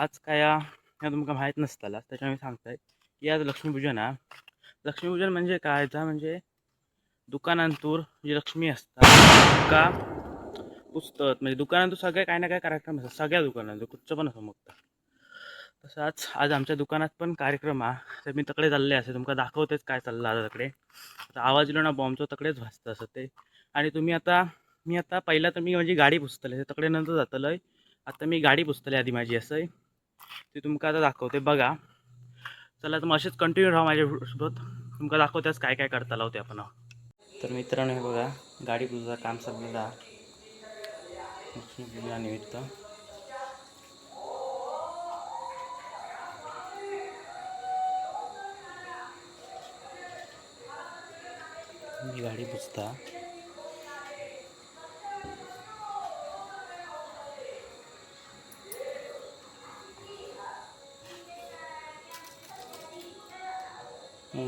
आज काय या तुमका माहीत नसताला त्याच्यामुळे सांगताय की आज लक्ष्मीपूजन हा लक्ष्मीपूजन म्हणजे काय? जा म्हणजे दुकानांतूर जी लक्ष्मी असतात तुका पुस्तक म्हणजे दुकानातून सगळे काय ना काय कार्यक्रम असतात सगळ्या दुकानांतून कुठचं पण असं मग तसंच आज आमच्या दुकानात पण कार्यक्रम हा तर मी तकडे चालले असे तुमका दाखवतेच काय चाललं आता तकडे. आता आवाज येलो ना बॉम्बचं तकडेच भासतं असं ते. आणि तुम्ही आता मी आता पहिला तर मी माझी गाडी पुसतले तकडे नंतर जातलं आता मी गाडी पुसतले आधी माझी असं. ते तुमका आता दाखवते बघा. चला तर मग असेच कंटिन्यू राहा माझ्यासोबत. तुमका दाखवतेच काय काय करता लावते आपण. तर मित्रांनो हे बघा गाडी पुसायचं काम चाललेलं निमित्त. मी गाडी पुसता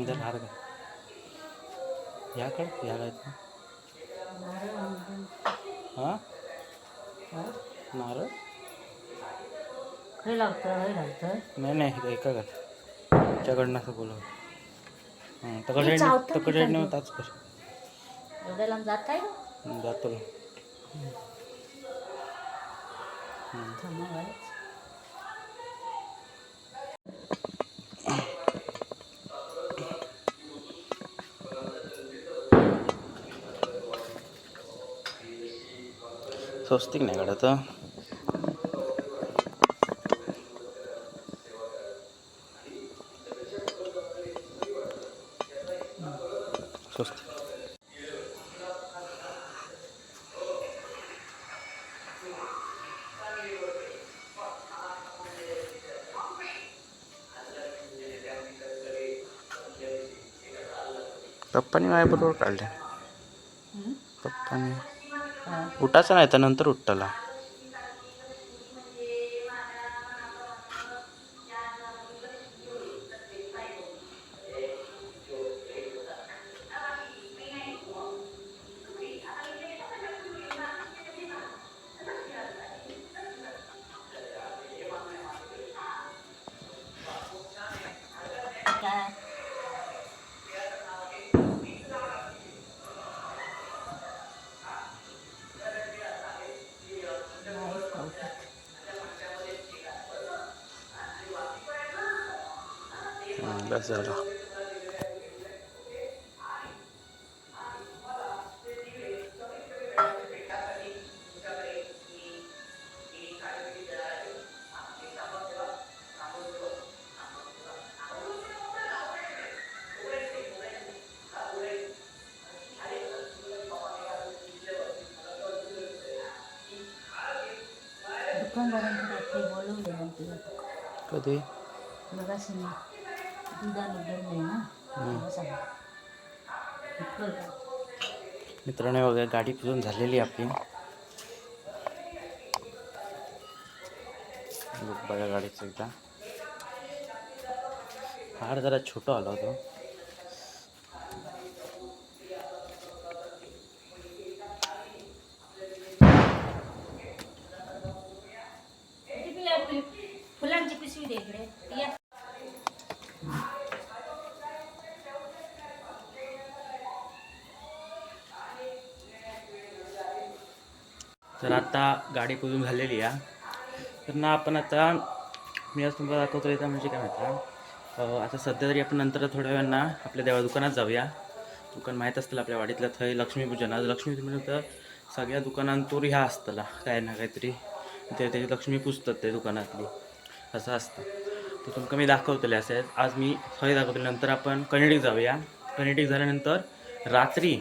जर हार याकडे? या काय हां? नारळ? खय लावतं खय घालतं नाही नाही एका का तुमच्याकडनं असं बोलव. हां तकड हे तकड की साईड काय नाही ते? होताच कर एवढ्या लांब जात आहे जातो स्वस्तिक नाही काढत हं. स्वस्तिक पप्पानी माझ्याबरोबर काढले? पप्पानी. उठायचं नाही तर नंतर उठताला. हं, बस झालं दुकानदारांकडे रात्री बोलवले नव्हते जातं कधी बघा सिने दुधाला उडलं नाही ना तेव्हा सांगा इतकं काय. मित्रांनो बघा गाडी पुजून अपनी आपली. गाड़ी गाडीचं एकदा. हार जरा छोटा आला होता. तर ना आपण आता मी आज तुम्हाला दाखवतो येतं म्हणजे काय माहिती आता सध्या तरी आपण नंतर थोड्या वेळांना आपल्या देवा दुकानात जाऊया. दुकान माहीत असतं आपल्या वाडीतलं थंय लक्ष्मीपूजन आज लक्ष्मीपूजन तर सगळ्या दुकानांतून ह्या असतला काय ना काहीतरी. ते त्याची लक्ष्मी पुजतात ते दुकानातली. असं असतं. तर तुमका मी दाखवतले असे. आज मी थंय दाखवतले. नंतर आपण कनेडीक जाऊया. कनेडीक झाल्यानंतर रात्री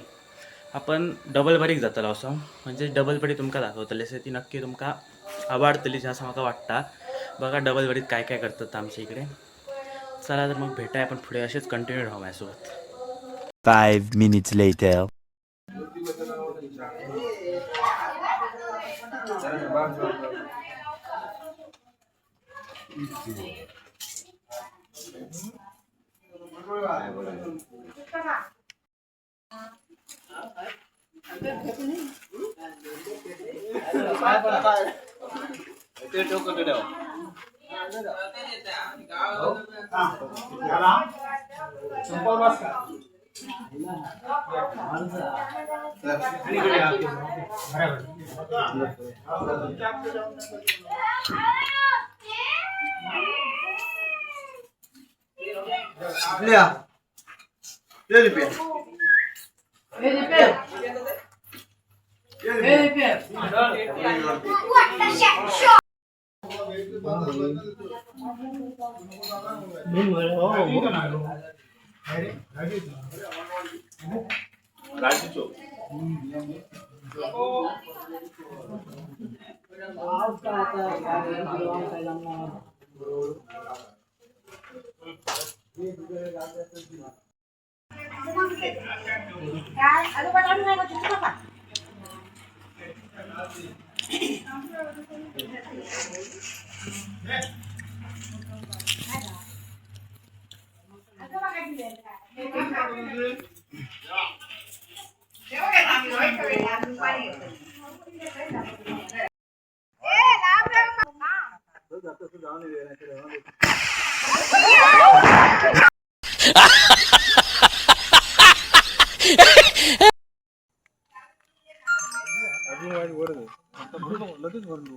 आपण डबल बारीक जातलो असं. म्हणजे डबल बडी तुमका दाखवतले असे. ती नक्की तुमकां आवडतलीच असं मला वाटतं. बघा डबल वरीत काय काय करतात आमच्या इकडे. चला तर मग भेटाय आपण पुढे असेच कंटिन्यू राहू माझ्यासोबत. फाईव्ह मिनिट्स लेटर ప్లేట్ ఒకటి సింపుల్ బాస్ लिया ले रुपया ले रुपया ले रुपया అది పడాలి నాకు చుట్టుపక్కల అర్జున్ వాడి ఓడదు అంత మృదం లగేజ్ వరదు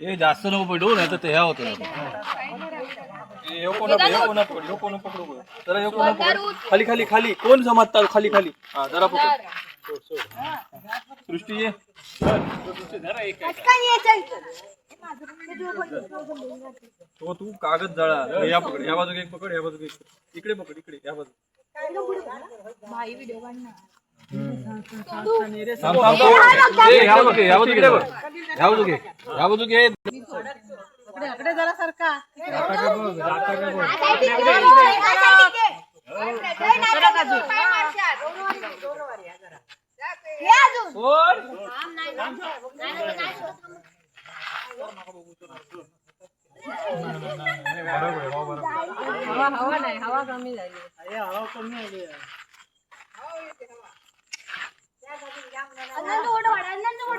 हे जास्त नको पडू नाही तर ते ह्या होतं पकडू कोण पकड पकडू जरा हे कोण पकड खाली खाली खाली. कोण जमात खाली खाली. हा जरा पकड सृष्टी ये. तो तू कागद जळा. या पकड या बाजूक एक पकड या बाजूक एक पकड. इकडे पकड इकडे या बाजू थांब, थांब, थांब. ए, ह्या बाजूक ये, ह्या बाजूक ये बघ. ह्या बाजूक ये. ह्या बाजूक ये.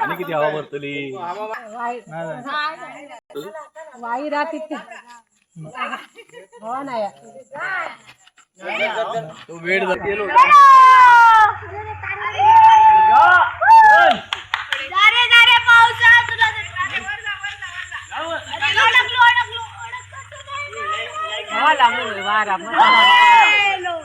आणि किती हवा भरतली? वाई राहते हो नाही तो वेळ गेलो. पावसा तुला अडकलो अडकलो अडकलो हॅलो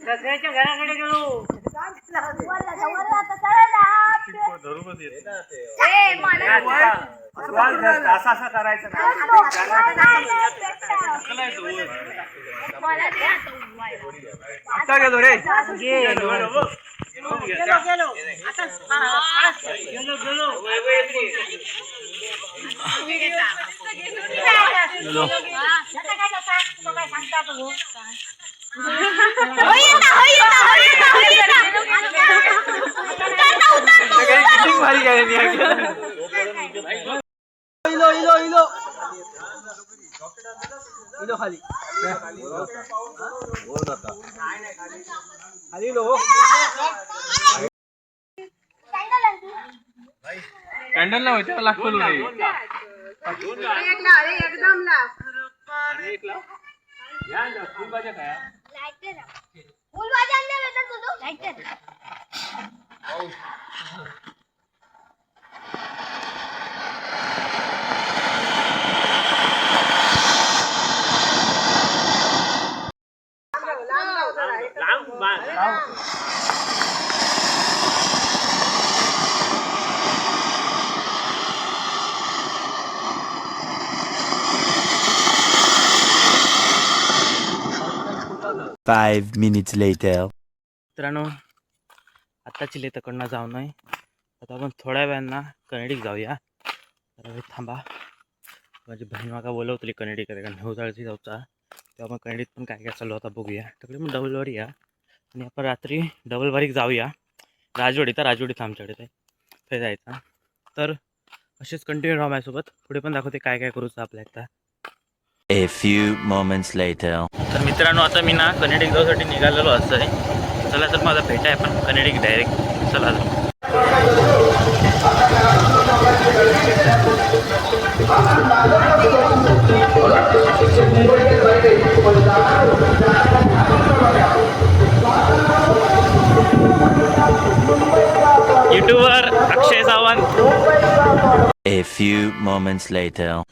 सगळ्याच्या घराकडे गेलो. असं असं करायचं आता गेलो रे खाली लो. कॅन्डल लाव त्याला लागतो रे एकदम लाभ फुलभाजी आणल्या भेटत तुझं फाईव्ह मिनिट्स लेटर later. मित्रांनो आत्ताची लेतकडनं जाऊ नये आता आपण थोड्या वेळांना कनेडीक जाऊया. जरा थांबा. माझी बहीण मागा बोलवतली कनेडी कारण का नवजाळची जाऊचा. तेव्हा आपण कनेडीत पण काय काय चालू आता बघूया. तिकडे मग डबलवारी या. आणि आपण रात्री डबल वारीक जाऊया. राजवाडी तर राजवाडीत आमच्याकडे ते. थंय जायचा तर असेच कंटिन्यू राहा माझ्यासोबत. पुढे पण दाखवते काय काय करूचं आपल्या एकदा A few moments later. तर मित्रांनो आता मी ना कनेडिक जाऊसाठी निघालेलो असं आहे चला तर मला भेटाय पण कनेडिक डायरेक्ट चला YouTuber Akshay Sawant A few moments later.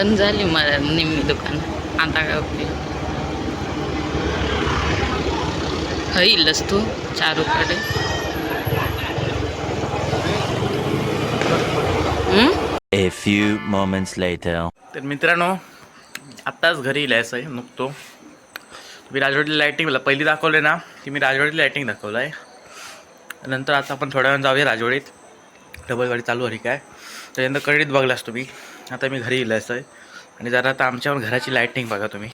बंद झाली मला निम्मी दुकान. आता काय उपयोग होईलच तू चारूकडे? A few moments later. तर मित्रांनो आत्ताच घरी यायचं आहे नुकतो. मी राजवाडी लायटिंग पहिली दाखवले ना की मी राजवाडी लायटिंग दाखवलं आहे नंतर आता आपण थोड्या वेळ जाऊया राजवाडीत. डबल गाडी चालू आहे काय त्याच्यानंतर कडीत बघलास तुम्ही. आता मी घरी यायचं आहे. आणि जरा आता आमच्या घराची लायटिंग बघा तुम्ही.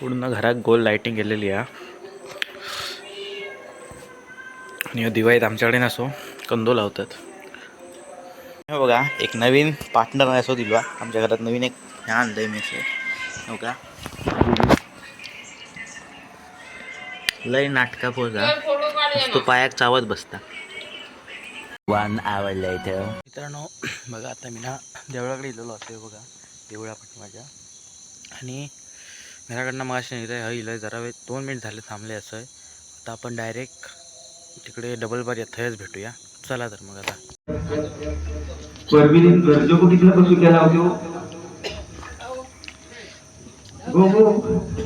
पूर्ण घरात गोल लायटिंग केलेली आहे. आणि दिवाळीत आमच्याकडे नसो कंदो लावतात. हे बघा एक नवीन पार्टनर असो दिलो आमच्या घरात नवीन एक ह्या आहे. मी हो का लय नाटका पोजा तो पायाक चावत बसता. One hour later. मित्रांनो बघा आता मी ना देवळाकडे गेलेलो असतो बघा देवळापाठी माझ्या आणि घराकडनं मग असे निघाय हा इलाय जरा वेळ दोन मिनिट झाले थांबले असं आहे आता आपण डायरेक्ट तिकडे डबल बार थंयच भेटूया. चला तर मग आता. परवीन गरजो को कितना कसं केला होतो गो गो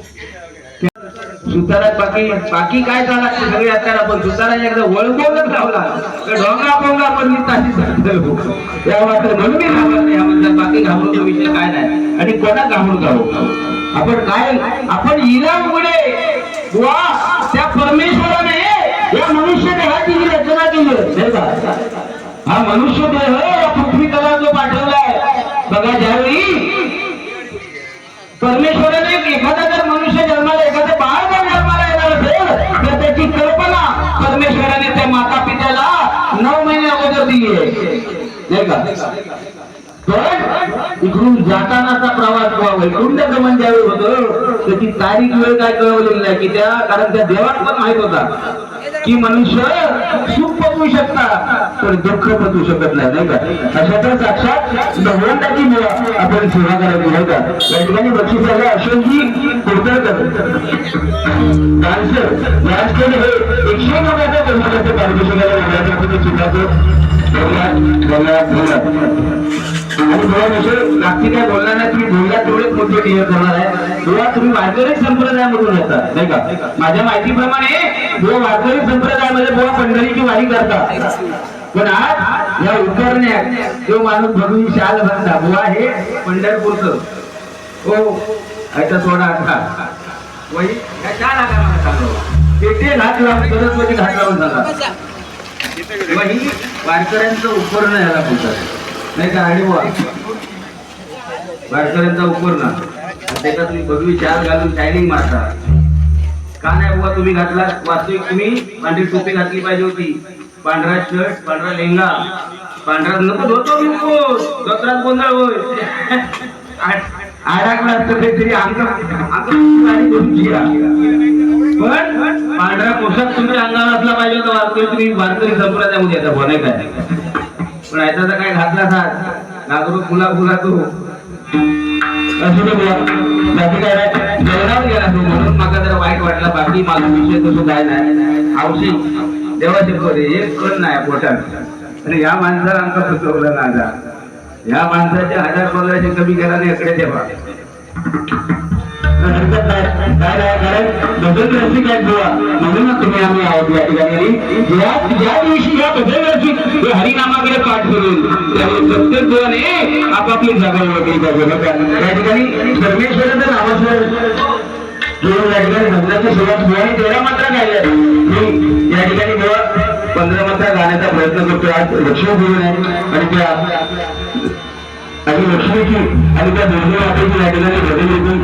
सुतारा बाकी बाकी काय झाला? सगळे आता पण सुतारा एकदा वळवूनच लावला. तर ढोंगा पोंगा पण मी ताशी सांगतो. या मात्र म्हणून मी घाबरत याबद्दल बाकी घाबरून विषय काय नाही. आणि कोणा घाबरून घाबरू आपण काय? आपण इरामुळे बुवा त्या परमेश्वराने या मनुष्य देहाची जी रचना केली. का हा मनुष्य देह या पृथ्वी तलावर जो पाठवलाय. बघा ज्यावेळी परमेश्वराने एखादा आहे नाही का? पण इकडून जातानाचा प्रवास किंवा वैकुंठ गमन ज्यावेळी होतं त्याची तारीख वेळ काय कळवलेली नाही की त्या कारण त्या देवात पण माहीत होता. की मनुष्य सुख पटवू शकता पण दुःख पटवू शकत नाही नाही का? अशा तर साक्षात भगवंताची मुला आपण सेवा करायची नाही का? या ठिकाणी बक्षीस झालं अशोकजी कुडतरकर डान्सर डान्स हे एकशे नव्याच्या कर्मकर्ते पारितोषिकाला मिळाल्याचं चित्राचं आणि मला विषय काय बोलणार नाही तुम्ही बोलला तेवढेच मुद्दे क्लिअर करणार आहे. तेव्हा तुम्ही वारकरी संप्रदायामधून येतात नाही का? माझ्या माहितीप्रमाणे बुवा वारकरी संप्रदायामध्ये बुवा पंढरीची वारी करतात. पण आज या उतरण्यात जो माणूस भगवी शाल भरला. बुवा हे पंढरपूरचं. हो याचा थोडा आता. वही शाल ते घात लावून सरस्वती घात लावून सांगा वारकऱ्यांचं उपकरण याला बोलतात. नाही का आणि बुवा? वारकऱ्यांचा उपकरण त्याच्यात तुम्ही भगवी शाल घालून शायनिंग मारता का नाही बुवा तुम्ही घातला वास्तविक तुम्ही पांढरी टोपी घातली पाहिजे होती. पांढरा शर्ट पांढरा लेंगा पांढरा नको धोतो नको दसरात गोंधळ होय अडकला असतं काहीतरी तरी अंग पण पांढरा पोशाख तुमच्या अंगावर असला पाहिजे होता वास्तविक तुम्ही वारकरी संप्रदायामध्ये येता बुवा नाही काय पण याचा काय घातला साथ. नागरू फुला फुला तू. असू दे बुवा. बाकी काय नाही. गेला तो. वाईट वाटला बाकी माझा विषय तसं काय नाही. हौशी देवाचे पोरे एक कण नाही पोटात. आणि या माणसाला आमचा फसवलं नादा या माणसाच्या हजार पंधराशे कमी केला नाही इकडे देवा काय म्हणूनच तुम्ही आम्ही आहोत या ठिकाणी. ज्या दिवशी या भजन हरिनामाकडे पाठ करून त्यामुळे प्रत्येक आपापली जागा वेगळी पाहिजे बरं या ठिकाणी परमेश्वराचं नावाचं या ठिकाणी भजनाची सुरुवात मी या ठिकाणी बुवा पंधरा मात्रा गाण्याचा प्रयत्न करतोय आज लक्ष्मीपूजन आहे. आणि त्या आणि लक्ष्मीची आणि त्या दुर्गे मातेची या ठिकाणी भजन येथून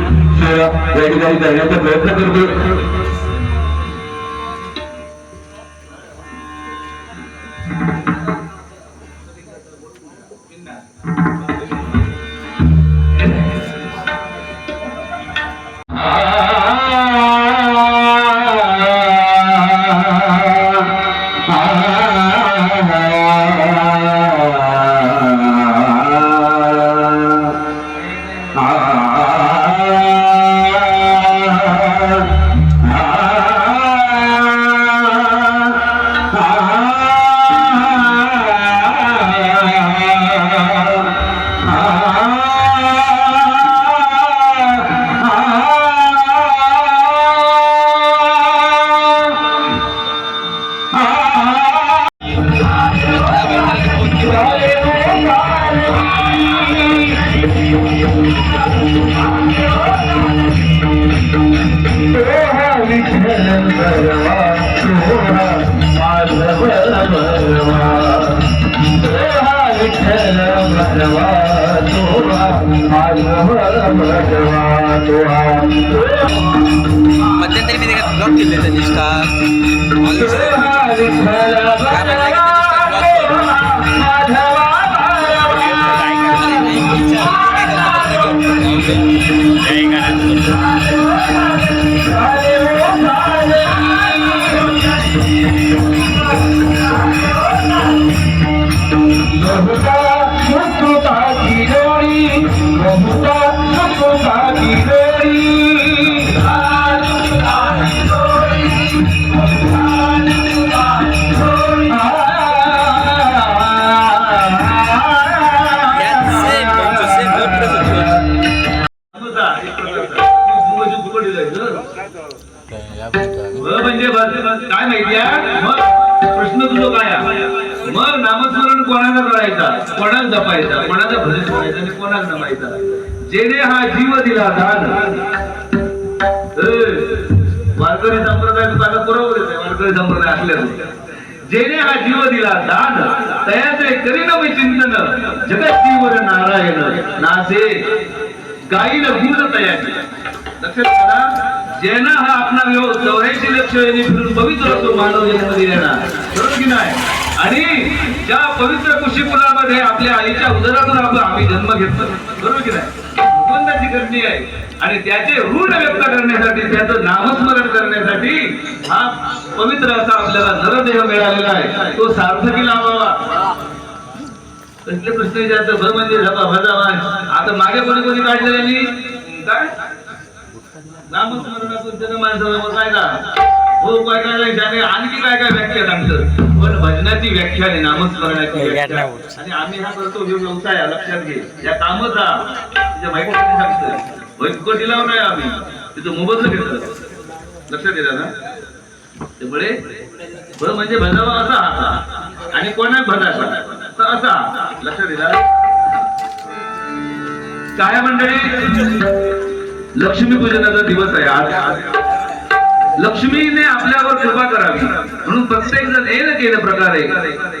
या ठिकाणी करण्याचा प्रयत्न करतो मध्यंतरी मी ब्लॉग केले त्या म्हणजे कोणाला जपायचा कोणाला भजन करायचं आणि कोणाला नमायचा जेणे हा जीव दिला दान. वारकरी संप्रदाय आता बरोबर आहे. वारकरी संप्रदाय असल्यावर. जेणे हा जीव दिला दान. तयाचे करीन चिंतन. जगत जीवन नारायण. नासे. गाईन गुण तयारी. लक्षात करा ज्यानं हा आपला व्यव चौऱ्याऐंशी लक्ष यांनी फिरून पवित्र असतो मानव जन्म दिलेला. बरोबर की नाही? आणि ज्या पवित्र कुशीपुरामध्ये आपल्या आईच्या उदरातून आपण आम्ही जन्म घेतलो बरोबर की नाही? भगवंताची करणी आहे. आणि त्याचे ऋण व्यक्त करण्यासाठी त्याचं नामस्मरण करण्यासाठी हा पवित्र असा आपल्याला नरदेह मिळालेला आहे. तो सार्थकी लावावा. कसले प्रश्न विचारतो भर म्हणजे झपा आता मागे कोणी कोणी काढले त्यांनी काय? नामस्मरणातून जन माणसाला काय हो काय काय नाही त्याने आणखी काय काय व्याख्या सांगतं पण भजनाची व्याख्या आहे नामस्मरणाची व्याख्या. आणि आम्ही हा करतो जो व्यवसाय लक्षात घे. या कामाचा तुझ्या माहिती सांगतं. नाही आम्ही. तिथं मोबदलं घेतलं. लक्षात येतं ना? त्यामुळे भ म्हणजे भजावा असा हाता आणि कोणा भजाचा तर असा. लक्षात येतात काय मंडळी? लक्ष्मी पूजनाचा दिवस आहे आज आज. लक्ष्मीने आपल्यावर कृपा करावी. म्हणून प्रत्येक जण ये ना केलं प्रकारे.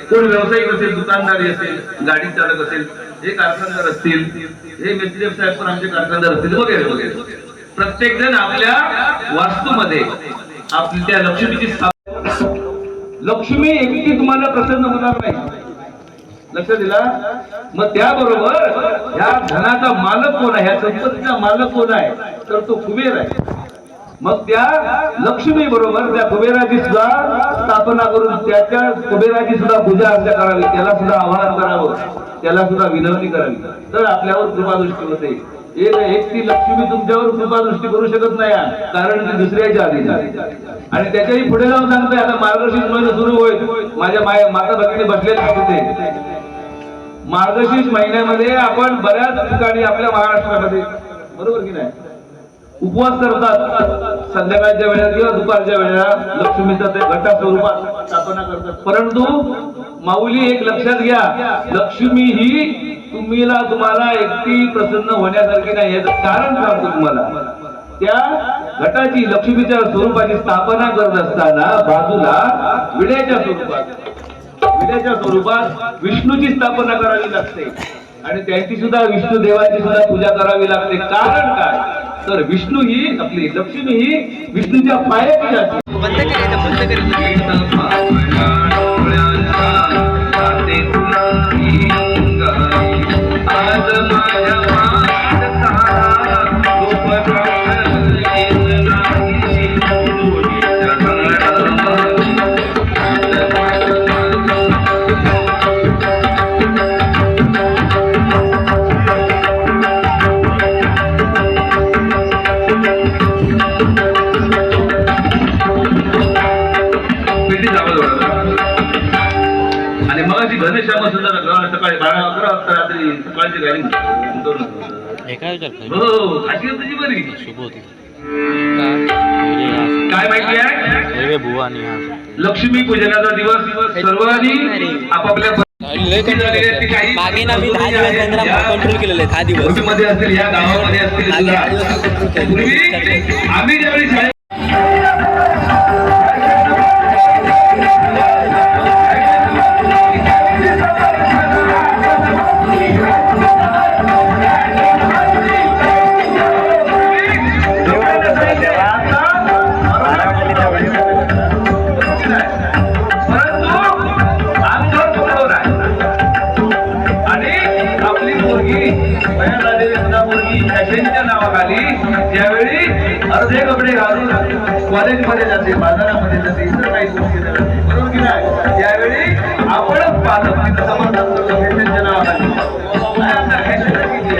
कोण व्यावसायिक असेल दुकानदारी असेल गाडी चालक असेल हे कारखानदार असतील हे मेत्रीदेव साहेब पण आमचे कारखानदार असतील वगैरे वगैरे. प्रत्येक जण आपल्या वास्तूमध्ये आपली त्या लक्ष्मीची स्थापना लक्ष्मी एकटी तुम्हाला प्रसन्न होणार नाही. लक्ष दिला? मग त्याबरोबर ह्या धनाचा मालक कोण आहे? ह्या संपत्तीचा मालक कोण आहे? तर तो कुबेर आहे. मग त्या लक्ष्मी बरोबर त्या कुबेराची सुद्धा स्थापना करून त्याच्या कुबेराची सुद्धा पूजा अर्चा करावी त्याला सुद्धा आवाहन करावं त्याला सुद्धा विनंती करावी. तर आपल्यावर कृपादृष्टी होते. एक एक ती लक्ष्मी तुमच्यावर कृपादृष्टी करू शकत नाही कारण ती दुसऱ्याच्या आधी आणि त्याच्याही पुढे जाऊन सांगते आता मार्गशीर्ष महिना सुरू होईल. माझ्या माय माता भगिनी बसलेले होते मार्गशीर्ष महिन्यामध्ये आपण बऱ्याच ठिकाणी आपल्या महाराष्ट्रामध्ये बरोबर की नाही? उपवास करतात. संध्याकाळच्या वेळेला किंवा दुपारच्या वेळेला लक्ष्मीचा ते घटा स्वरूपात स्थापना करतात. परंतु माऊली एक लक्षात घ्या लक्ष्मी ही तुम्हीला तुम्हाला एकटी प्रसन्न होण्यासारखी नाही याचं कारण सांगतो तुम्हाला. त्या घटाची लक्ष्मीच्या स्वरूपाची स्थापना करत असताना बाजूला विड्याच्या स्वरूपात विड्याच्या स्वरूपात विष्णूची स्थापना करावी लागते. आणि त्यांची सुद्धा विष्णू देवाची सुद्धा पूजा करावी लागते. कारण काय? तर विष्णू ही आपली लक्ष्मी ही विष्णूच्या पायाची जाते हे काय काय माहिती आहे लक्ष्मी पूजनाचा दिवस सर्वांनी आपापल्या कंट्रोल केलेले दहा दिवसमध्ये असतील या गावामध्ये असतील आम्ही ज्यावेळी कॉलेजमध्ये जाते बाजारामध्ये जाते इतर काही गोष्टी जाते बरोबर की नाही त्यावेळी आपणच पालक तिथं समर्थन करतो फॅशनच्या नावाखाली. फॅशन किती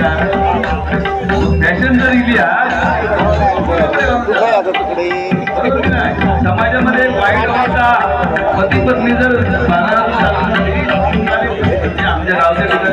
फॅशन जर इली समाजामध्ये वाईट अवस्था पती पत्नी जर बाजारात आमच्या गावच्या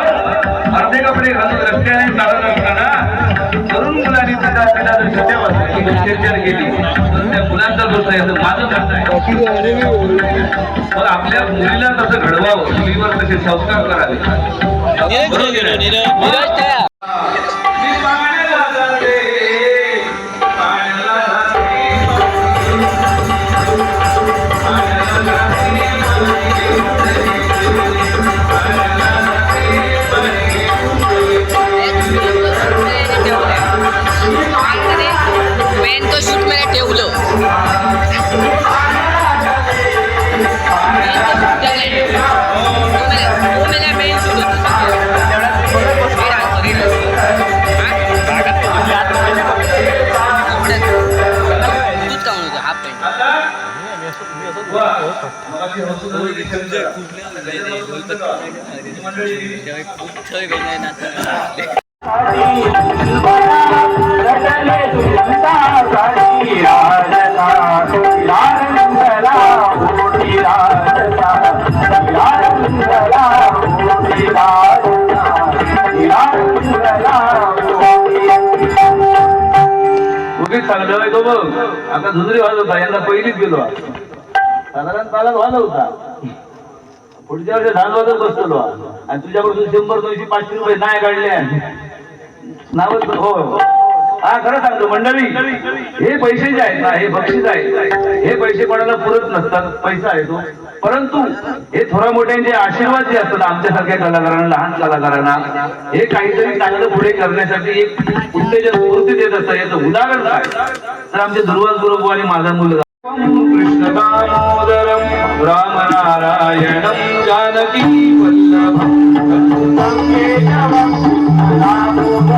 जर केली त्या मुलांचा दोष आहे असं माझं म्हणणं आहे मग आपल्या मुलीला तसं घडवावं मुलीवर तसे संस्कार करावे बरोबर उगीच चांगलं तो बघ. आता दुसरी वाजत होता यांना पहिलीच गेलो. साधारण पाला वाजवता होता. पुढच्या वर्षी दहा वाजत बसतो आणि तुझ्याकडून शंभर दोनशे पाचशे रुपये नाही काढले. नावच हो. हा खरं सांगतो मंडळी हे पैसे जे आहेत ना हे बक्षीस आहे हे पैसे कोणाला पुरत नसतात पैसा आहे तो. परंतु हे थोड्या मोठ्यांचे आशीर्वाद जे असतात आमच्यासारख्या कलाकारांना लहान कलाकारांना हे काहीतरी चांगलं पुढे करण्यासाठी एक उत्तेजन स्फूर्ती देत असतं याचं उदाहरण काय? तर आमचे दुर्वास गुरुबू आणि माझा मुलगा. कृष्ण दामोदरम राम नारायणम जानकी वल्लभम